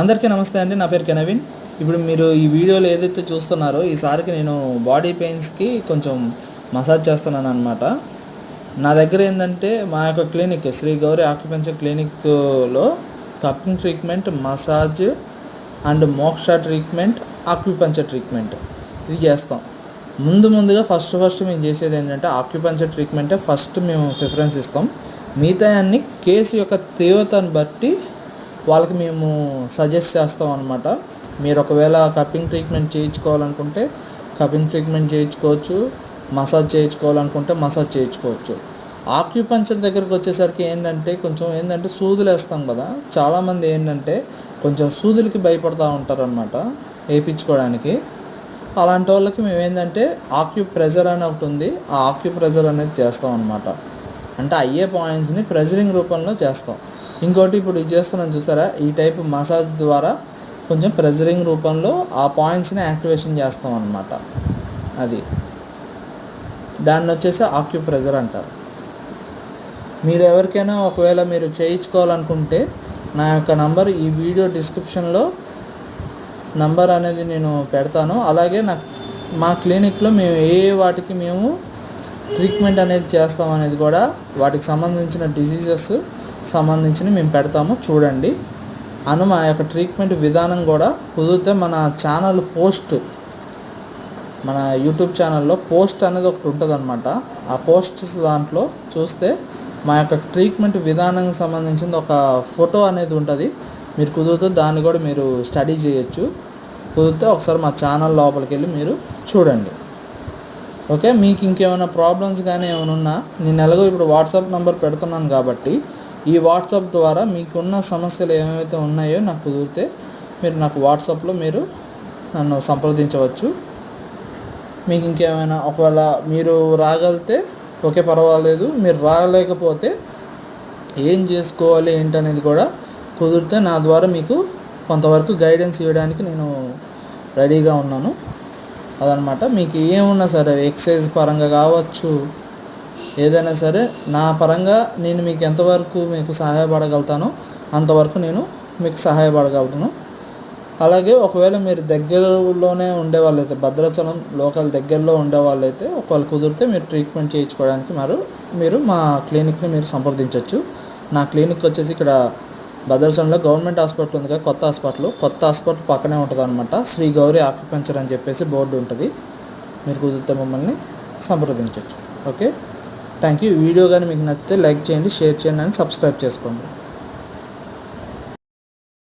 అందరికీ నమస్తే అండి నా పేరు కెనవిన్. ఇప్పుడు మీరు ఈ వీడియోలో ఏదైతే చూస్తున్నారో ఈసారికి నేను బాడీ పెయిన్స్కి కొంచెం మసాజ్ చేస్తున్నాను అనమాట నా దగ్గర ఏంటంటే మా యొక్క clinic Shri Gauri ఆక్యుపెన్షన్ క్లినిక్లో cupping treatment massage and Moksha treatment acupuncture treatment ఇది చేస్తాం. ముందు ముందుగా ఫస్ట్ ఫస్ట్ మేము చేసేది ఏంటంటే ఆక్యుపంచర్ ట్రీట్మెంటే ఫస్ట్ మేము ప్రిఫరెన్స్ ఇస్తాం. మిగతా అన్ని కేసు యొక్క తీవ్రతను బట్టి వాళ్ళకి మేము సజెస్ట్ చేస్తాం అనమాట మీరు ఒకవేళ కప్పింగ్ ట్రీట్మెంట్ చేయించుకోవాలనుకుంటే కప్పింగ్ ట్రీట్మెంట్ చేయించుకోవచ్చు మసాజ్ చేయించుకోవాలనుకుంటే మసాజ్ చేయించుకోవచ్చు. ఆక్యుపంచర్ దగ్గరకు వచ్చేసరికి ఏంటంటే కొంచెం ఏంటంటే సూదులు వేస్తాం కదా. చాలామంది ఏంటంటే కొంచెం సూదులకి భయపడతా ఉంటారనమాట వేయించుకోవడానికి. అలాంటి వాళ్ళకి మేము ఏంటంటే ఆక్యూ ప్రెజర్ అని ఒకటి ఉంది. ఆ ఆక్యూ ప్రెజర్ అనేది చేస్తాం అనమాట అంటే అయ్యే పాయింట్స్ని ప్రెజరింగ్ రూపంలో చేస్తాం. ఇంకోటి ఇప్పుడు ఇది చేస్తున్నాను చూసారా? ఈ టైప్ మసాజ్ ద్వారా కొంచెం ప్రెజరింగ్ రూపంలో ఆ పాయింట్స్ని యాక్టివేషన్ చేస్తాం అనమాట అది. దాన్ని వచ్చేసి ఆక్యూ ప్రెజర్ అంటారు. మీరు ఎవరికైనా ఒకవేళ మీరు చేయించుకోవాలనుకుంటే నా యొక్క నంబర్ ఈ వీడియో డిస్క్రిప్షన్లో నంబర్ అనేది నేను పెడతాను. అలాగే నా మా క్లినిక్లో మేము ఏ ఏ వాటికి మేము ట్రీట్మెంట్ అనేది చేస్తాం అనేది కూడా వాటికి సంబంధించిన డిసీజెస్ సంబంధించిన మేము పెడతాము చూడండి. అను మా యొక్క ట్రీట్మెంట్ విధానం కూడా కుదిరితే మన ఛానల్ పోస్ట్ మన యూట్యూబ్ ఛానల్లో పోస్ట్ అనేది ఒకటి ఉంటుంది అనమాట ఆ పోస్ట్స్ దాంట్లో చూస్తే మా యొక్క ట్రీట్మెంట్ విధానానికి సంబంధించింది ఒక ఫోటో అనేది ఉంటుంది. మీరు కుదిరితే దాన్ని కూడా మీరు స్టడీ చేయొచ్చు. కుదిరితే ఒకసారి మా ఛానల్ లోపలికి వెళ్ళి మీరు చూడండి. ఓకే మీకు ఇంకేమైనా ప్రాబ్లమ్స్ కానీ ఏమైనా ఉన్నా నేను ఎలాగో ఇప్పుడు వాట్సాప్ నెంబర్ పెడుతున్నాను కాబట్టి ఈ వాట్సాప్ ద్వారా మీకున్న సమస్యలు ఏమైతే ఉన్నాయో నాకు కుదిరితే మీరు నాకు వాట్సాప్లో మీరు నన్ను సంప్రదించవచ్చు. మీకు ఇంకేమైనా ఒకవేళ మీరు రాగలితే ఓకే పర్వాలేదు మీరు రాలేకపోతే ఏం చేసుకోవాలి ఏంటనేది కూడా కుదిరితే నా ద్వారా మీకు కొంతవరకు గైడెన్స్ ఇవ్వడానికి నేను రెడీగా ఉన్నాను. అదనమాట మీకు ఏమున్నా సరే ఎక్సైజ్ పరంగా కావచ్చు ఏదైనా సరే నా పరంగా నేను మీకు ఎంతవరకు మీకు సహాయపడగలుగుతానో అంతవరకు నేను మీకు సహాయపడగలుగుతాను. అలాగే ఒకవేళ మీరు దగ్గరలోనే ఉండే అయితే భద్రాచలం లోకల్ దగ్గరలో ఉండే వాళ్ళైతే ఒకవేళ కుదిరితే మీరు ట్రీట్మెంట్ చేయించుకోవడానికి మరి మీరు మా క్లినిక్ని మీరు సంప్రదించవచ్చు నా క్లినిక్ వచ్చేసి ఇక్కడ భద్రాచలంలో గవర్నమెంట్ హాస్పిటల్ ఉంది కదా కొత్త హాస్పిటల్. కొత్త హాస్పిటల్ పక్కనే ఉంటుంది అనమాట శ్రీ గౌరీ ఆక్యుపెంచర్ అని చెప్పేసి బోర్డు ఉంటుంది. మీరు కుదిరితే మమ్మల్ని సంప్రదించవచ్చు ఓకే? థ్యాంక్ యూ వీడియో కానీ మీకు నచ్చితే లైక్ చేయండి షేర్ చేయండి అని సబ్స్క్రైబ్ చేసుకోండి.